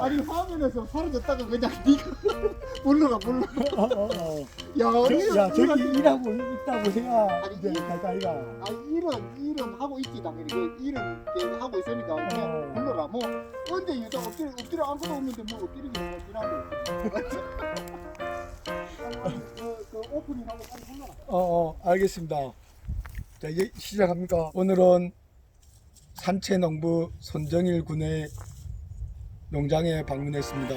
아니 화면에서 사라졌다가 그냥 니가 불러라 불러. 어, 어, 어. 야, 저, 야 저기 일하고 있다고 해야 아니, 이제 이- 갈까 아이가 아니 일은 일은 하고 있지 당연히 그 일은 계속 하고 있으니까 그냥 어. 불러라 뭐 언제 유다 엎드려 엎드려 아무것도 없는데 뭐 엎드리기 뭐 지나고. 그, 그 오프닝하고 빨리 불러라. 어, 어 알겠습니다 자 이제 시작합니까 오늘은 산채농부 손정일 군의 농장에 방문했습니다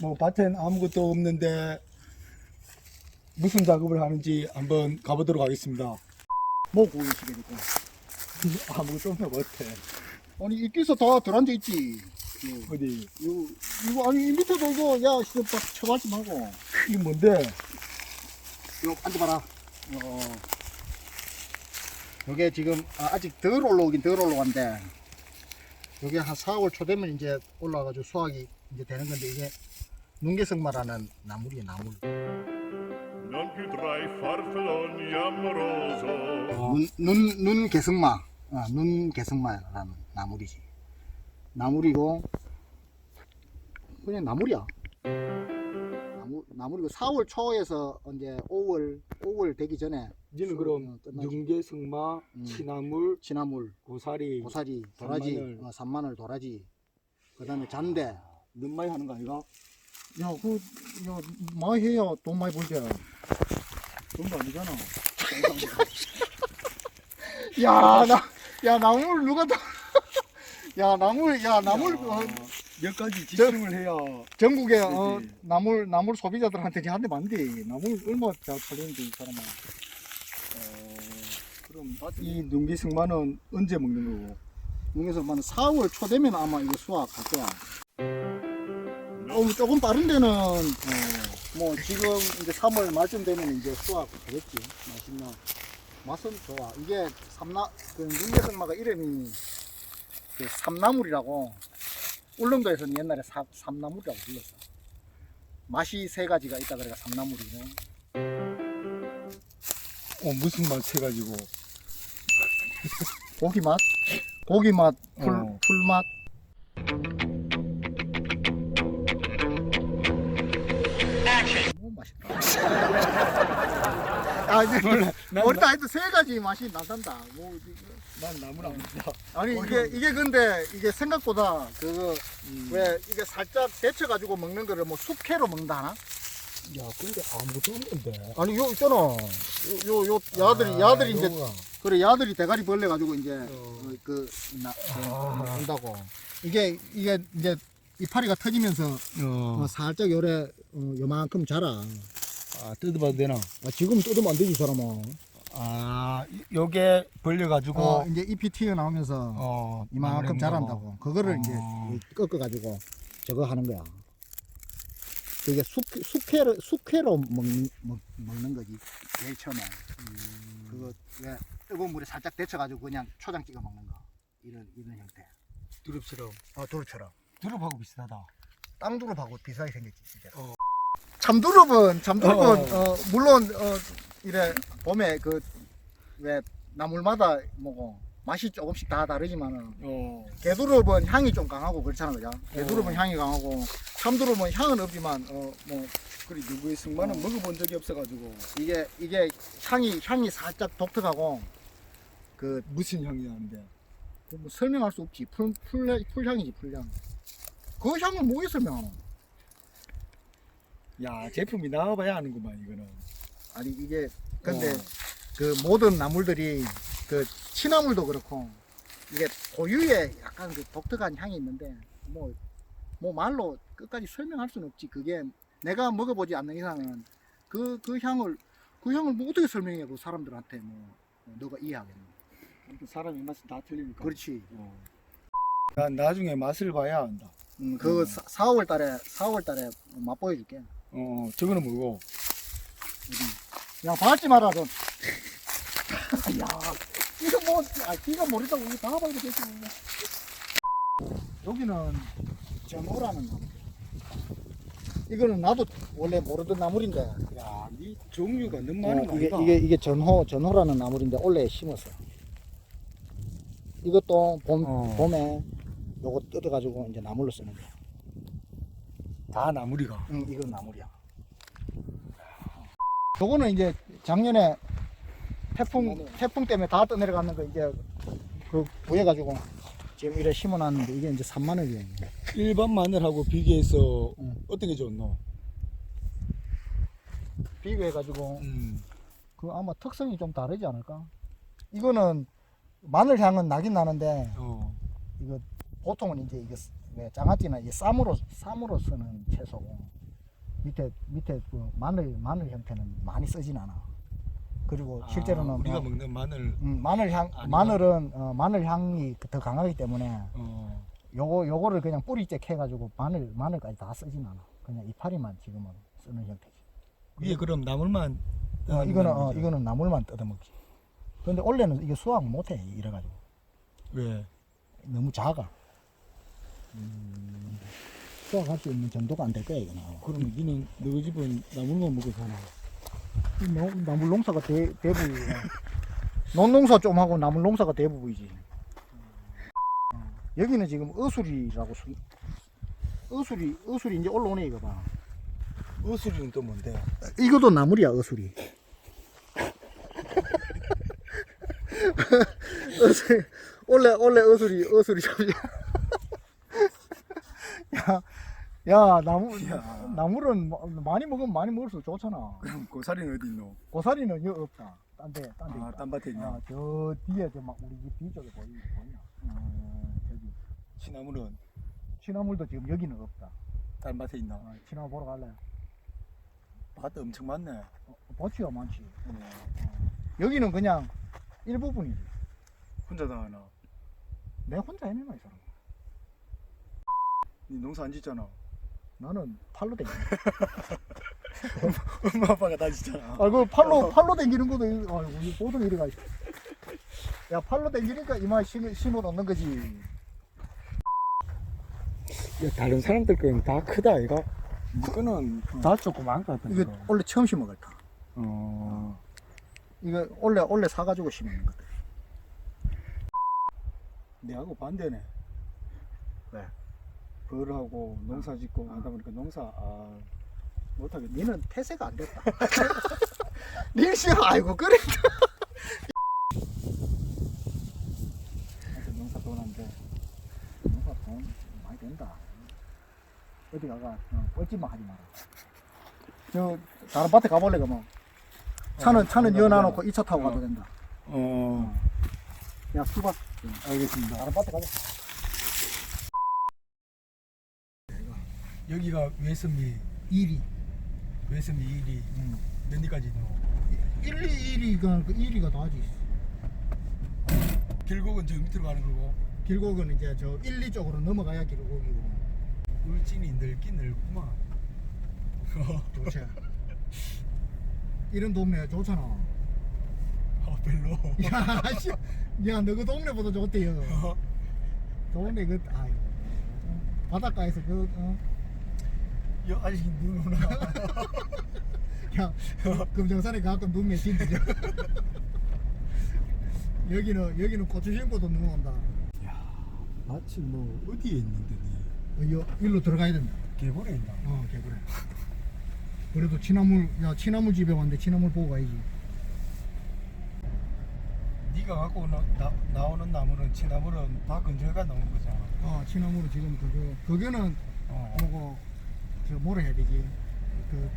뭐 밭엔 아무것도 없는데 무슨 작업을 하는지 한번 가보도록 하겠습니다. 뭐 고인시계니까. 아무것도 없네 못해. 아니 이끼서 다 들어앉아 있지. 그, 어디? 이거 이거 아니 이 밑에도 이거 야 진짜 딱 쳐박지 말고. 이게 뭔데? 이거 앉아봐라. 어. 요게 지금 아, 직덜 올라오긴 덜 올라왔는데 요게 한 4월 초 되면 이제 올라와가지고 수확이 이제 되는 건데 이게 눈개성마라는 나물이에요 나물. Non più tra i farfalloni amoroso. 눈, 눈, 눈 개성마. 아, 눈개성마라는 나물이지. 나물이고 그냥 나물이야. 나물, 나물이고 4월 초에서 이제 5월 5월 되기 전에 니는 수- 그럼 어, 끝나지. 능계승마, 음. 치나물, 진나물, 고사리, 고사리, 도라지, 산마늘. 어, 산마늘, 도라지. 그 다음에 잔대. 는 많이 하는 거 아이가? 야, 그, 야, 많이 해야 돈 많이 벌지. 돈도 아니잖아. 야, 나, 야, 나물 누가 다, 야, 나물, 야, 나물, 어, 몇 가지 지침을 해야 전국에, 어, 그지. 나물, 나물 소비자들한테 한대 만대. 나물 얼마 잘 팔리는데, 이 사람아. 어, 그럼 이 능계승마는 언제 먹는 거고? 여기서 만 4월 초 되면 아마 이거 수확할 거야. 어, 조금 빠른 데는, 어, 뭐, 지금 이제 3월 말쯤 되면 이제 수확 되겠지. 맛있나. 맛은 좋아. 이게 삼나, 그, 눈개성마가 이름이 그 삼나물이라고, 울릉도에서는 옛날에 사, 삼나물이라고 불렀어. 맛이 세 가지가 있다 그래가 삼나물이고. 어 무슨 맛 해가지고? 고기 맛, 고기 맛, 풀, 어. 풀 맛. 맛있다. 아, 이제 몰라. 난, 우리 다 해도 세 가지 맛이 나단다. 뭐, 이게- 난 나물 안 먹다. 아니 어, 이게 형. 이게 근데 이게 생각보다 그거 음. 왜 이게 살짝 데쳐 가지고 먹는 거를 뭐 숙회로 먹는다 하나? 야 근데 아무것도 없는데. 아니 요 있잖아. 요요 요 야들이 아, 야들이 이제. 그래 야들이 대가리 벌레 가지고 이제 어. 어, 그 나, 아. 온다고. 이게 이게 이제 이파리가 터지면서 어. 어, 살짝 요래 어, 요만큼 자라. 아 뜯어봐도 되나? 아, 지금 뜯으면 안 되지 사람아. 아 요게 벌려가지고 어, 이제 잎이 튀어 나오면서 어, 이만큼 자란다고. 그거를 어. 이제 꺾어 가지고 저거 하는 거야. 그게 숙 숙회로 숙회로 먹, 먹, 먹는 거지. 제일 처음에. 그거 왜 뜨거운 물에 살짝 데쳐 가지고 그냥 초장 찍어 먹는 거. 이런 이런 형태. 두릅처럼 어, 두릅처럼. 두릅하고 비슷하다. 땅두릅하고 비슷하게 생겼지 진짜. 어. 참두릅은 참두릅은 어. 어, 물론 어, 이래 봄에 그 왜 나물마다 뭐고 맛이 조금씩 다 다르지만은 어. 개두릅은 향이 좀 강하고 그렇잖아 그죠? 개두릅은 어. 향이 강하고 참두릅은 향은 없지만 어뭐 그래 누구의 승마는 어. 먹어본 적이 없어가지고 이게 이게 향이 향이 살짝 독특하고 그 무슨 향이 나는데? 그뭐 설명할 수 없지 풀, 풀, 풀향이지 풀향 그 향을 뭐에 설명하노 야 제품이 나와봐야 아는구만 이거는. 아니 이게 근데 어. 그 모든 나물들이 그 취나물도 그렇고 이게 고유의 약간 그 독특한 향이 있는데 뭐 뭐 말로 끝까지 설명할 수는 없지 그게 내가 먹어보지 않는 이상은 그 그 향을 그 향을 뭐 어떻게 설명해 그 사람들한테 뭐 너가 이해하겠노 아무튼 사람 입맛은 다 틀리니까. 그렇지 어. 난 나중에 맛을 봐야 안다. 음, 그 음. 사 4월 달에 4월 달에 맛보여 줄게 어 저거는 뭐고? 야 밟지 마라 좀 야, 이거 뭐, 아, 네가 모른다고 이거 다 밟고 됐지. 뭐. 여기는 제모라는 거. 이거는 나도 원래 모르던 나물인데 야, 이 종류가 너무 어, 많은 거 이게 아이가? 이게 이게 전호 전호라는 나물인데 원래 심었어. 이것도 봄 어. 봄에 요거 뜯어가지고 이제 나물로 쓰는 거야. 다 나물이가. 응, 이건 나물이야. 요거는 이제 작년에 태풍 태풍 때문에 다 떠내려가는 거 이제 그 구해 가지고 지금 이래 심어놨는데 이게 이제 3만 원이에요. 일반 마늘하고 비교해서 응. 어떤 게 좋노? 비교해 가지고 음. 그 아마 특성이 좀 다르지 않을까? 이거는 마늘 향은 나긴 나는데 어. 이거 보통은 이제 이게 왜 장아찌나 이게 쌈으로 쌈으로 쓰는 채소고 밑에 밑에 그 마늘 마늘 형태는 많이 쓰진 않아. 그리고 실제로는 아, 우리가 뭐, 먹는 마늘 음, 마늘 향 아닌가? 마늘은 어, 마늘 향이 더 강하기 때문에 어. 요거 요거를 그냥 뿌리째 캐가지고 마늘 마늘까지 다 쓰진 않아. 그냥 이파리만 지금은 쓰는 형태지. 위에 그럼 나물만 어, 이거는? 어, 이거는 나물만 뜯어먹지. 근데 원래는 이게 수확 못해 이래가지고 왜? 너무 작아. 음, 수확할 수 있는 정도가 안 될 거야 이거는. 그럼 니는 너희 집은 나물만 먹고 사나? 이 나물 농사가 대, 대부분이야. 논농사 좀 하고 나물 농사가 대부분이지. 어, 여기는 지금 어수리라고 수, 어수리 어수리 이제 올라오네 이거 봐. 어수리는 또 뭔데? 이것도 나물이야 어수리. 어수리 원래 원래 어수리 어수리 잡지. 야, 야 나물 야. 나물은 뭐- 많이 먹으면 많이 먹을수록 좋잖아. 그럼 고사리는 어디 있노? 고사리는 여기 없다. 딴데 딴데. 아, 딴 밭에 있냐? 아, 저 뒤에 저 막 우리 집 뒤쪽에 보이 보이나? 어, 저기 시나물은 취나물도 지금 여기는 없다. 딴 밭에 있나? 어, 취나물 보러 갈래? 밭 엄청 많네. 어, 밭이가 많지. 어, 어. 여기는 그냥 일부분이지. 혼자 다 하나. 내 혼자 해내나 이 사람. 니 농사 안 짓잖아. 나는 팔로 댕기. 엄마 아빠가 다 짓잖아. 아, 그 팔로 팔로 댕기는 것도 이- 아이고 이 보통 이리가. 야 팔로 댕기니까 이마 힘을 얻는 거지. 야, 다른 사람들 거는 다 크다, 이거. 이거는 다 조그만 것 같은데. 이거 원래 처음 심어 갈까? 어. 이거 원래 원래 사가지고 심는 것들. 내하고 반대네. 왜? 벌하고 농사 짓고 하다 보니까 농사, 아, 못하겠네. 니는 태세가 안 됐다. 니는 씨 아이고 그래. 하여튼 농사 돈안 돼. 농사 돈 많이 된다. 어디 가가 어, 뻘짓만 하지 마라. 저 다른 밭에 가볼래 그러면. 차는 차는 어, 여놔놓고 2차 타고 어. 가도 된다. 어, 야 수박 알겠습니다. 다른 밭에 가자. 여기가 외선미, 1위. 외선미 1위. 음. 몇 리까지 있노? 1, 2, 1위가 그 1위가 다지. 길곡은 저 밑으로 가는 거고, 길곡은 이제 저 1, 2 쪽으로 넘어가야 길곡이고. 울진이 넓긴 넓구만. 좋지. 이런 동네 좋잖아. 아, 별로. 야, 씨. 야, 너그 동네보다 좋대요. 동네 그, 아이고. 바닷가에서 그, 어? 여, 아직 눈 오나? 야, 그 금정산에 가끔 눈 맺힌다. 여기는, 여기는 고추 심고도 눈 온다. 마치 뭐, 어디에 있는데, 니? 어, 여, 일로 들어가야 된다. 개골에 있나? 어, 개구래. 그래도 취나물, 야, 취나물 집에 왔는데 취나물 보고 가야지. 네가 갖고 나, 나, 나오는 나무는 치나물은 다 근처에가 나오는 거잖아. 어, 취나물은 지금 그거, 그거는 어. 뭐고, 저 뭐라 해야 되지? 그,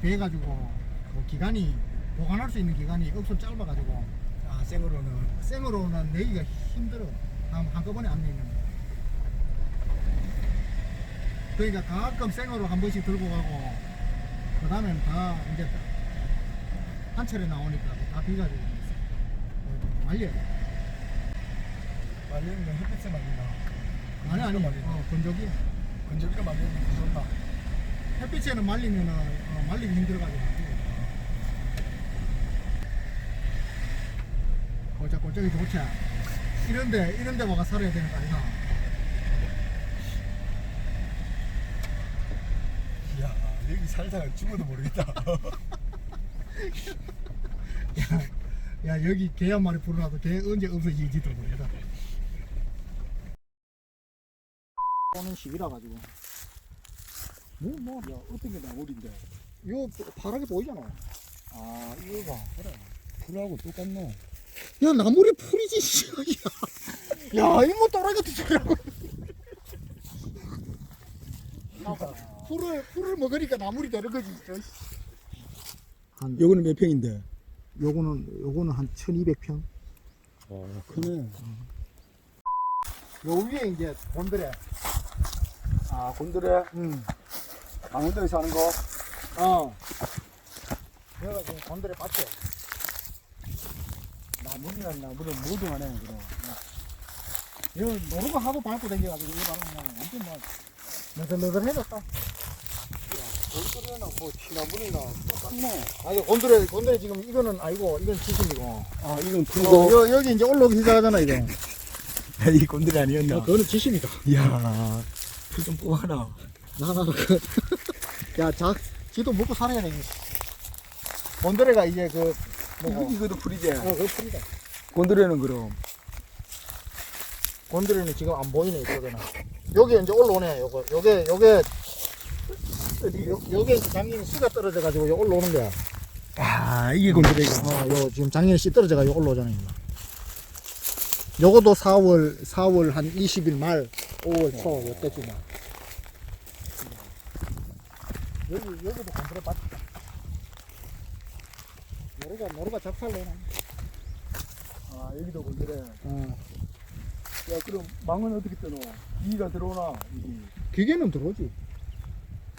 돼가지고, 그 기간이, 보관할 수 있는 기간이 억수 짧아 가지고, 아 생으로는 생으로는 내기가 힘들어. 한, 한꺼번에 안 내면. 그러니까 가끔 생으로 한 번씩 들고 가고, 그 다음에는 다 이제 한 차례 나오니까 다 비가지고 어, 말려야 돼. 말리는 건 햇빛에 말리나. 아니, 아니. 어, 건조기. 건조기로 말리는 게 무섭나. 햇빛에는 말리면은, 어, 말리기 힘들어가지고. 꼴짝꼴짝이 좋지. 이런데, 이런데 와가 살아야 되는 거 아니야? 이야 여기 살다가 죽어도 모르겠다. 야, 야 여기 개 한 마리 불어놔도 개 언제 없어질지도 모르겠다. 오는 시기라 가지고. 뭐, 뭐, 야, 어떤 게 나물인데? 요 파랗게 보이잖아. 아, 이거 봐. 그래. 풀하고 똑같노. 야 나물이 풀이지. 씨. 야, 야 이모 또라이 같은 소리하고. 풀을 풀을 먹으니까 나물이 되는 거지. 한 요거는 몇 평인데? 요거는 요거는 한 1,200평. 어, 크네. 요 위에 이제 곤드레. 아, 곤드레 응. 강원도에 사는 거? 어. 내가 지금 곤드레 밭에. 나물이랑 나물은 모두 하네, 그럼. 요 노루가 하도 밟고 다녀가지고 이거 바로 그냥 완전 뭐 너덜너덜해졌다. 곤드레나 뭐, 치나물이나 똑같네. 아니 곤드레 곤드레 지금 이거는 아니고 이건 지심이고. 아, 이건 어, 여, 여기 이제 올라오기 시작하잖아 이거. 이 곤드레 아니었나? 어, 그거는 지심이다. 이야, 풀 좀 뽑아라. 그. 야, 자, 지도 먹고 살아야 돼. 곤드레가 이제 그 뭐. 이것도 풀이지? 어, 그 풀이다. 곤드레는 그럼. 곤드레는 지금 안 보이네 이쪽에는. 여기 이제 올라오네. 요거 요게 요게 요, 요게 이제 작년에 씨가 떨어져 가지고 요 올라오는 거야. 아, 이게 곤드레가. 어, 요 지금 작년에 씨 떨어져 가지고 올라오잖아요. 이거. 요것도 4월 4월 한 20일 말 5월 초 요때쯤에. 여기 여기도 곤드레 밭. 노루가 노루가 작살내나. 아, 여기도 곤드레. 어. 야, 그럼 망은 어떻게 뜨노? 이가 들어오나? 이게. 기계는 들어오지.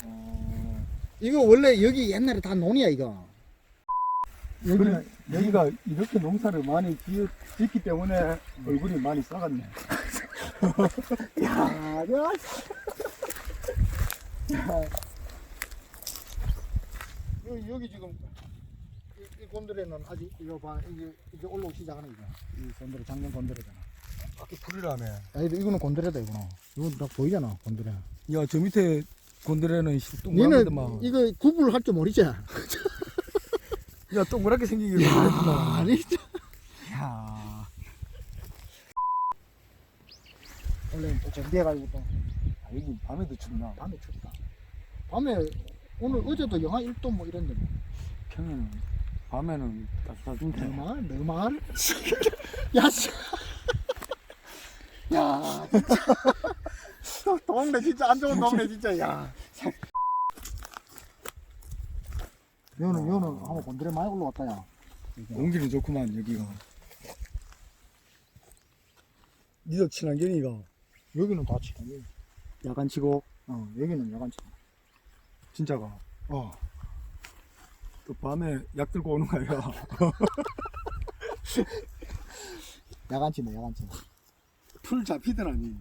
어. 이거 원래 여기 옛날에 다 논이야 이거. 여기는, 여기가 이렇게 농사를 많이 지었, 짓기 때문에 얼굴이 많이 싸갔네. 야, 야. 여기, 여기 지금 이, 이 곤드레는 아직 이거 봐 이게 이제 올라오기 시작하네 이거. 이 곤드레 작년 곤드레잖아. 아까 풀이라며. 아 이거 이거는 곤드레다 이거는. 이거 다 보이잖아 곤드레. 야, 저 밑에 곤드레는 씨, 니는 동그랗더만. 이거 구분할 줄 모르지? 야, 동그랗게 생기기로 그랬구나. 아니. 야. 원래 또 정비해가지고 또 아, 여기 밤에도 춥나? 밤에 춥다. 밤에 오늘 어제도 영하 1도 뭐 이랬는데 뭐. 평에는, 밤에는 따뜻하던데. 너말 너말 야 씨. 야 진짜 동네 진짜 안 좋은 동네 진짜 야 요는 요는 한번 곤드레 많이 올라왔다 야 공기는 좋구만, 여기가. 니도 친환경이가. 여기는 다 치고. 야간 치고, 어 여기는 야간 치고 진짜가. 어 또 밤에 약 들고 오는 거야. 야간 치네 야간 치 풀 잡히든 아니.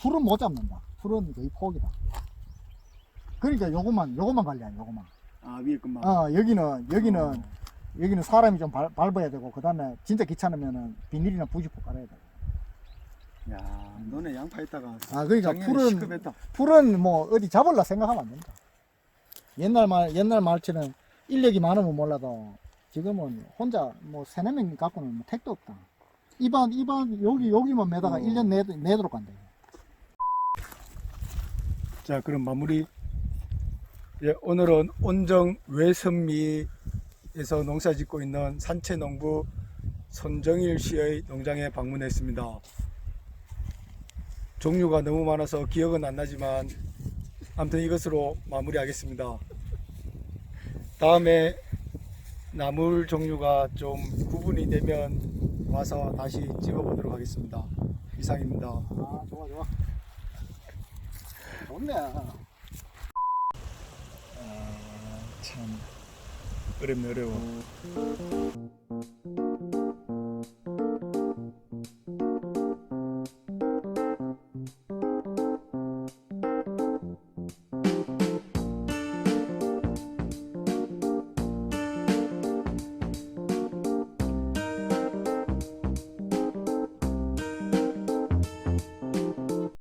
풀은 못 잡는다 풀은 거의 포기다 그러니까 요것만 요것만 관리야 요것만 아, 위에 것만. 어 여기는 여기는 어. 여기는 사람이 좀 밟, 밟아야 되고 그 다음에 진짜 귀찮으면은 비닐이나 부직포 깔아야 돼. 야, 너네 양파 있다가 아 그러니까 풀은 시급했다. 풀은 뭐 어디 잡을라 생각하면 안 된다. 옛날 말 옛날 말처럼 인력이 많으면 몰라도 지금은 혼자 뭐 세네 명 갖고는 뭐 택도 없다. 이반 이반 여기 여기만 매다가 어. 일 1년 내 내도록 간대. 자, 그럼 마무리. 예, 오늘은 온정 외선미에서 농사 짓고 있는 산채농부 손정일 씨의 농장에 방문했습니다. 종류가 너무 많아서 기억은 안 나지만 아무튼 이것으로 마무리하겠습니다. 다음에 나물 종류가 좀 구분이 되면 와서 다시 찍어보도록 하겠습니다. 이상입니다. 아 좋아 좋아. 좋네. 참 어렵네 어려워.